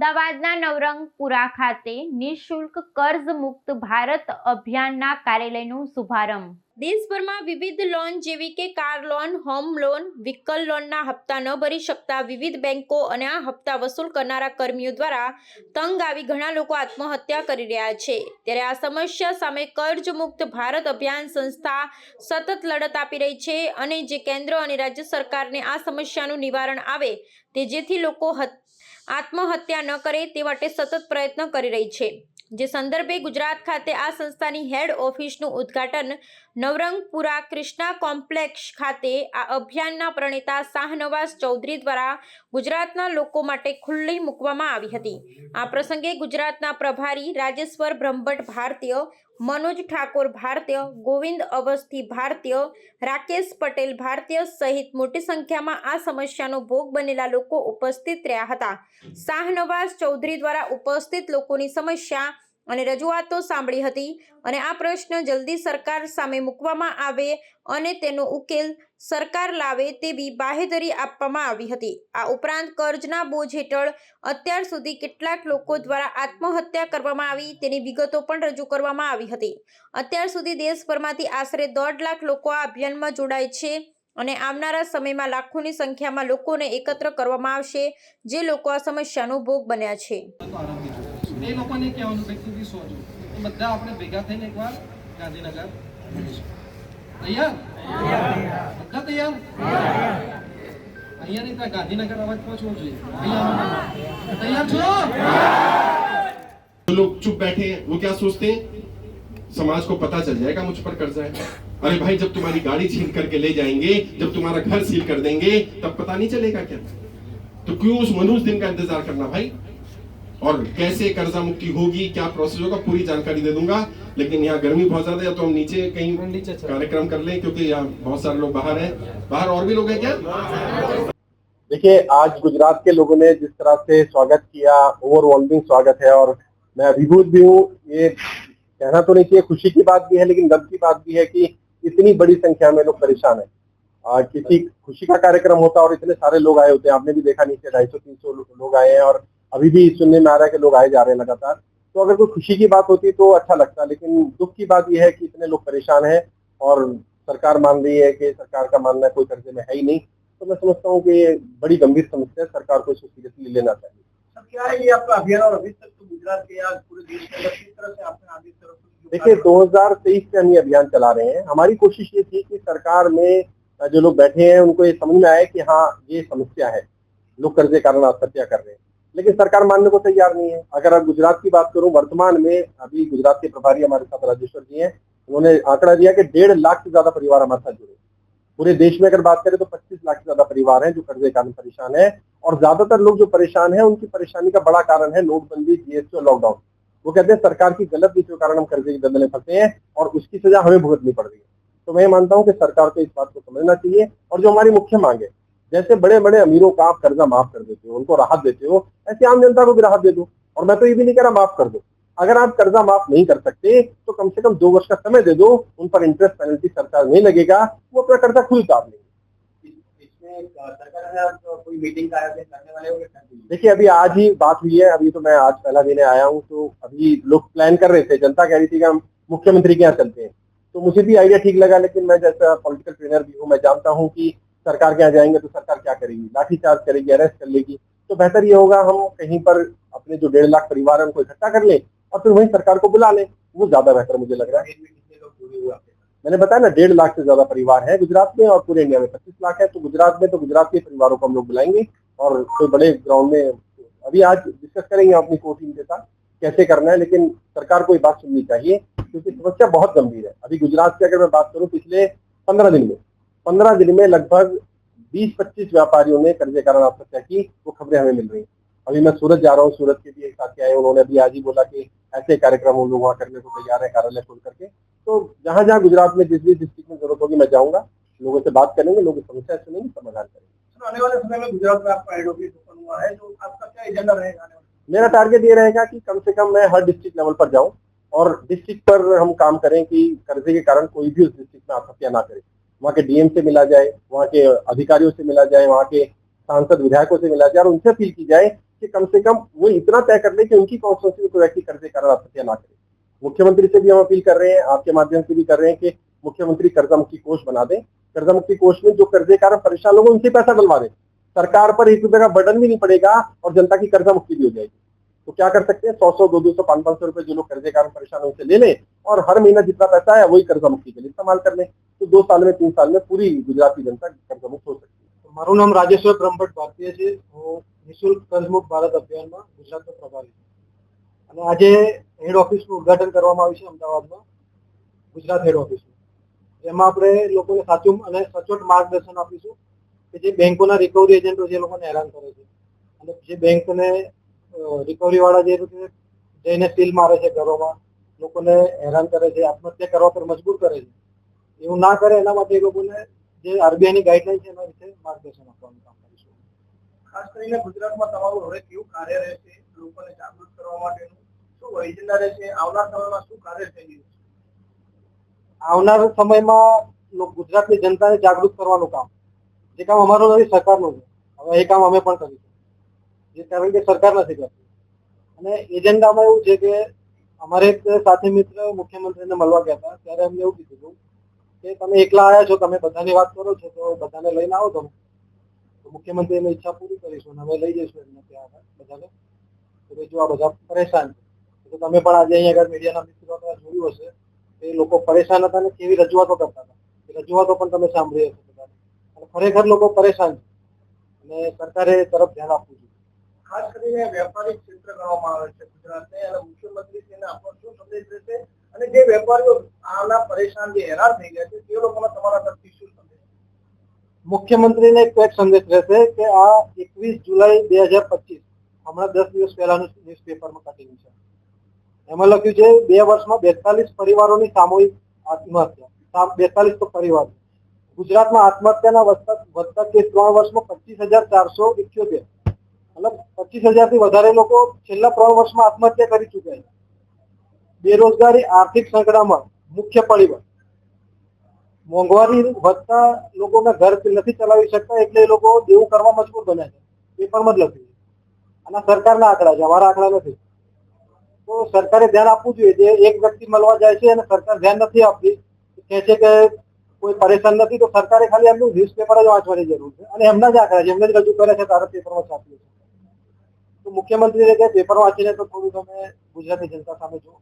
અમદાવાદના નવરંગપુરા ખાતે નિઃશુલ્ક કર્જ મુક્ત ભારત અભિયાનના કાર્યાલયનો શુભારંભ દેશભરમાં વિવિધ લોન જેવી કે car loan home loan vehicle લોનના હપ્તા ન ભરી શકતા વિવિધ બેંકો અને આ હપ્તા વસૂલ કરનારા કર્મીઓ દ્વારા તંગ આવી ઘણા લોકો આત્મહત્યા કરી રહ્યા છે ત્યારે આ સમસ્યા સામે કર્જ મુક્ત ભારત અભિયાન સંસ્થા સતત લડત આપી રહી છે અને જે કેન્દ્ર અને રાજ્ય સરકારને આ સમસ્યાનું નિવારણ આવે તે જેથી લોકો આત્મહત્યા ન કરે તે માટે સતત પ્રયત્ન કરી રહી છે જે સંદર્ભે ગુજરાત ખાતે આ સંસ્થાની હેડ ઓફિસનું ઉદ્ઘાટન નવરંગપુરા કૃષ્ણા કોમ્પ્લેક્ષ ખાતે આ અભિયાનના પ્રણેતા શાહનવાઝ ચૌધરી દ્વારા ગુજરાતના લોકો માટે ખુલ્લી મૂકવામાં આવી હતી આ પ્રસંગે ગુજરાતના પ્રભારી રાજેશ્વર બ્રહ્મભટ્ટ ભારતીય મનોજ ઠાકોર ભારતીય ગોવિંદ અવસ્થી ભારતીય રાકેશ પટેલ ભારતીય સહિત મોટી સંખ્યામાં આ સમસ્યાનો ભોગ બનેલા લોકો ઉપસ્થિત રહ્યા હતા શાહનવાઝ ચૌધરી દ્વારા ઉપસ્થિત લોકોની સમસ્યા અને રજૂઆતો સાંભળી હતી અને આ પ્રશ્ન જલ્દી સરકાર સામે મૂકવામાં આવે અને તેનો ઉકેલ સરકાર લાવે તેવી બાહેધરી આપવામાં આવી હતી આ ઉપરાંત કર્જના બોજ હેઠળ અત્યાર સુધી કેટલાક લોકો દ્વારા આત્મહત્યા કરવામાં આવી તેની વિગતો પણ રજૂ કરવામાં આવી હતી અત્યાર સુધી દેશભરમાંથી આશરે દોઢ લાખ લોકો આ અભિયાનમાં જોડાય છે અને આવનારા સમયમાં લાખોની સંખ્યામાં લોકોને એકત્ર કરવામાં આવશે જે લોકો આ સમસ્યાનો ભોગ બન્યા છે એ લોકોને કહેવાનું કે બધા આપણે ભેગા થઈને એકવાર ગાંધીનગર તૈયાર બધા તૈયાર અહીંયા નહીં ત્યાં ગાંધીનગર અવાજ પહોંચવો જોઈએ તૈયાર છો लोग चुप बैठे वो क्या सोचते समाज को पता चल जाएगा मुझ पर कर्जा है अरे भाई जब तुम्हारी गाड़ी छीन करके ले जाएंगे जब तुम्हारा घर सील कर देंगे तब पता नहीं चलेगा क्या तो क्यों उस मनुष्य दिन का इंतजार करना भाई और कैसे कर्जा मुक्ति होगी क्या प्रोसेस होगा पूरी जानकारी दे दूंगा लेकिन यहाँ गर्मी बहुत ज्यादा है तो हम नीचे कहीं कार्यक्रम कर लें क्योंकि यहाँ बहुत सारे लोग बाहर हैं बाहर और भी लोग हैं क्या देखिए आज गुजरात के लोगों ने जिस तरह से स्वागत किया ओवरवॉल्मिंग स्वागत है और मैं अभिभूत भी हूँ ये कहना तो नहीं चाहिए खुशी की बात भी है लेकिन गम की बात भी है कि इतनी बड़ी संख्या में लोग परेशान है आज किसी खुशी का कार्यक्रम होता और इतने सारे लोग आए होते हैं आपने भी देखा नीचे ढाई सौ तीन सौ लोग आए हैं और अभी भी सुनने में आ रहा है कि लोग आए जा रहे हैं लगातार तो अगर कोई खुशी की बात होती तो अच्छा लगता लेकिन दुख की बात यह है कि इतने लोग परेशान हैं और सरकार मान रही है कि सरकार का मानना कोई कर्जे में है ही नहीं तो मैं समझता हूँ कि ये बड़ी गंभीर समस्या है सरकार को इसको सीरियसली लेना चाहिए क्या है ये आपका अभियान और अभी तक तो गुजरात के या पूरे देश के अंदर किस तरह से आपने से हम ये अभियान चला रहे हैं हमारी कोशिश ये थी कि सरकार में जो लोग बैठे हैं उनको ये समझ में आए कि हाँ ये समस्या है लोग कर्जे कारण आत्महत्या कर रहे हैं लेकिन सरकार मानने को तैयार नहीं है अगर आप गुजरात की बात करूं वर्तमान में अभी गुजरात के प्रभारी हमारे साथ राजेश्वर जी हैं उन्होंने आंकड़ा दिया कि डेढ़ लाख से ज्यादा परिवार हमारे साथ जुड़े पूरे देश में अगर बात करें तो 25 लाख से ज्यादा परिवार हैं जो कर्जे के कारण परेशान है और ज्यादातर लोग जो परेशान है उनकी परेशानी का बड़ा कारण है नोटबंदी जीएसटी और लॉकडाउन वो कहते हैं सरकार की गलत नीतियों के कारण हम कर्जे की दंदले फंसे हैं और उसकी सजा हमें भुगतनी पड़ रही है तो मैं मानता हूँ कि सरकार को इस बात को समझना चाहिए और जो हमारी मुख्य मांग है जैसे बड़े बड़े अमीरों का आप कर्जा माफ कर देते हो उनको राहत देते हो ऐसे आम जनता को भी राहत दे दो और मैं तो ये भी नहीं कह रहा माफ कर दो अगर आप कर्जा माफ नहीं कर सकते तो कम से कम दो वर्ष का समय दे दो उन पर इंटरेस्ट पेनल्टी सरकार नहीं लगेगा वो अपना कर्जा खुद उतार लेंगे देखिए अभी आज ही बात हुई है अभी तो मैं आज पहला देने आया हूँ तो अभी लोग प्लान कर रहे थे जनता कह रही थी कि हम मुख्यमंत्री के यहाँ चलते हैं तो मुझे भी आइडिया ठीक लगा लेकिन मैं जैसा पॉलिटिकल ट्रेनर भी हूँ मैं जानता हूँ कि सरकार के यहाँ जाएंगे तो सरकार क्या करेगी लाठीचार्ज करेगी अरेस्ट कर लेगी तो बेहतर ये होगा हम कहीं पर अपने जो डेढ़ लाख परिवार है उनको इकट्ठा कर ले और फिर वही सरकार को बुला लें वो ज्यादा बेहतर मुझे लग रहा है मैंने बताया ना डेढ़ लाख से ज्यादा परिवार है गुजरात में और पूरे इंडिया में पच्चीस लाख है तो गुजरात में तो गुजरात के परिवारों को हम लोग बुलाएंगे और कोई बड़े ग्राउंड में अभी आज डिस्कस करेंगे अपनी को टीम के साथ कैसे करना है लेकिन सरकार को ये बात सुननी चाहिए क्योंकि समस्या बहुत गंभीर है अभी गुजरात की अगर मैं बात करूँ पिछले पंद्रह दिन में पंद्रह दिन में लगभग बीस पच्चीस व्यापारियों ने कर्जे कारण आत्महत्या की वो खबरें हमें मिल रही अभी मैं सूरत जा रहा हूँ सूरत के भी एक साथी आए उन्होंने अभी आज ही बोला कि ऐसे कार्यक्रम हम लोग वहाँ करने को तैयार है कार्यालय खोल करके तो जहाँ जहाँ गुजरात में जिस भी डिस्ट्रिक्ट में जरूरत होगी मैं जाऊँगा लोगों से बात करेंगे लोगों की समस्या सुनेंगे समाधान करेंगे तो आने वाले समय में गुजरात में आपका हुआ है तो आपका क्या एजेंडा रहेगा मेरा टारगेट ये रहेगा कि कम से कम मैं हर डिस्ट्रिक्ट लेवल पर जाऊँ और डिस्ट्रिक्ट पर हम काम करें कि कर्जे के कारण कोई भी उस डिस्ट्रिक्ट में आत्महत्या ना करे वहाँ के डीएम से मिला जाए वहाँ के अधिकारियों से मिला जाए वहाँ के सांसद विधायकों से मिला जाए और उनसे अपील की जाए कि कम से कम वो इतना तय कर ले कि उनकी कॉन्स्टिट्यूंसी में कोई व्यक्ति कर्जे कारण आत्महत्या ना करे मुख्यमंत्री से भी हम अपील कर रहे हैं आपके माध्यम से भी कर रहे हैं कि मुख्यमंत्री कर्जा मुक्ति कोष बना दें कर्जा मुक्ति कोष में जो कर्जे कारण परेशान लोग उनसे पैसा डलवा दें सरकार पर एक रुपए का बर्डन भी नहीं पड़ेगा और जनता की कर्जा मुक्ति भी हो जाएगी तो क्या कर सकते हैं सौ सौ दो दो सौ पांच पांच सौ रुपए जो लोग कर्जे कारण परेशान उसे ले लें और हर महीना जितना पैसा है वही कर्जा मुक्ति के लिए इस्तेमाल कर लें दो साल में तीन साल में पूरी गुजरात जनता कर्ज मुक्त हो सकती है મારું નામ રાજેશ્વર બ્રહ્મભટ્ટ ભારતીય છે હું નિઃશુલ્ક કર્જમુક્ત ભારત અભિયાનમાં ગુજરાતનો પ્રભારી છું અને આજે હેડ ઓફિસનું ઉદઘાટન કરવામાં આવ્યું છે અમદાવાદમાં ગુજરાત હેડ ઓફિસનું જેમાં આપણે લોકોને સાચું અને સચોટ માર્ગદર્શન આપીશું કે જે બેંકોના રિકવરી એજન્ટો જે લોકોને હેરાન કરે છે અને જે બેંકને રિકવરીવાળા જે રીતે જઈને સીલ મારે છે ઘરોમાં લોકોને હેરાન કરે છે આત્મહત્યા કરવા પર મજબૂર કરે છે એવું ના કરે એના માટે એ લોકોને જે આરબીઆઈ ની ગાઈડલાઈન છે એના વિશે માર્ગદર્શન આપવાનું કામ કરીશું ખાસ કરીને ગુજરાતમાં તમારું હવે કેવું કાર્ય રહેશે લોકોને જાગૃત કરવા માટેનું શું એજન્ડા રહેશે આવનાર સમયમાં શું કાર્ય થઈ રહ્યું આવનાર સમયમાં ગુજરાતની જનતાને જાગૃત કરવાનું કામ જે કામ અમારું નથી સરકારનું છે હવે એ કામ અમે પણ કરીશું જે કારણ કે સરકાર નથી કરતી અને એજન્ડામાં એવું છે કે અમારે એક સાથી મિત્ર મુખ્યમંત્રીને મળવા ગયા હતા ત્યારે અમને એવું કીધું કે તમે એકલા આવ્યા છો તમે બધાની વાત કરો છો તો બધાને લઈ આવો તો મુખ્યમંત્રી એમાં ઈચ્છા પૂરી કરીશું અને અમે લઈ જશું એમાં કે બધા લોકો તો જો આ બધા પરેશાન છે તો તમે પણ આજે અહીંયા ગમેડિયાના મિત્રોએ જોયું હશે કે લોકો પરેશાન હતા અને કેવી રજવાતો કરતા હતા રજવાતો પણ તમે સાંભળી હશે બધા અને ઘરે ઘર લોકો પરેશાન છે અને સરકારે તરફ ધ્યાન આપું છું ખાસ કરીને વેપારી ક્ષેત્રમાં આવવા માં આવે છે ગુજરાત મે અને ઉદ્યોગ મંત્રી શ્રીને આપો શું સંદેશ છે જે વેપારીઓ આના પરેશાન જે હેરાન થઈ ગયા છે તે લોકોને તમારા તરફથી શું સંદેશ મુખ્યમંત્રીને એક એક સંદેશ રહેશે કે આ એકવીસ જુલાઈ બે હજાર પચીસ હમણાં દસ દિવસ પહેલાનું ન્યૂઝપેપરમાં કટિંગ છે એમાં લખ્યું છે બે વર્ષમાં બેતાલીસ પરિવારોની સામૂહિક આત્મહત્યા બેતાલીસ તો પરિવાર ગુજરાતમાં આત્મહત્યાના વધતા વધતા કે ત્રણ વર્ષમાં પચીસ હજાર ચારસો ઇઠ્યોતેર મતલબ પચીસ હજાર થી વધારે લોકો છેલ્લા ત્રણ વર્ષમાં આત્મહત્યા કરી ચુક્યા છે બેરોજગારી આર્થિક સંકડામાં મુખ્ય પરિબળ મોંઘવારી વધતા લોકોના ઘર નથી ચલાવી શકતા એટલે એ લોકો દેવું કરવા મજબૂર બન્યા છે પેપરમાં જ લખ્યું આના સરકારના આંકડા છે અમારા આંકડા નથી તો સરકારે ધ્યાન આપવું જોઈએ જે એક વ્યક્તિ મળવા જાય છે અને સરકાર ધ્યાન નથી આપતી કહે છે કે કોઈ પરેશાન નથી તો સરકારે ખાલી એમનું પેપર જ વાંચવાની જરૂર છે અને એમના જ આંકડા છે એમને જ રજૂ કરે છે તારા પેપરમાં છાપ્યું છે તો મુખ્યમંત્રી રીતે પેપર વાંચીને તો થોડું તમે ગુજરાતની જનતા સામે જો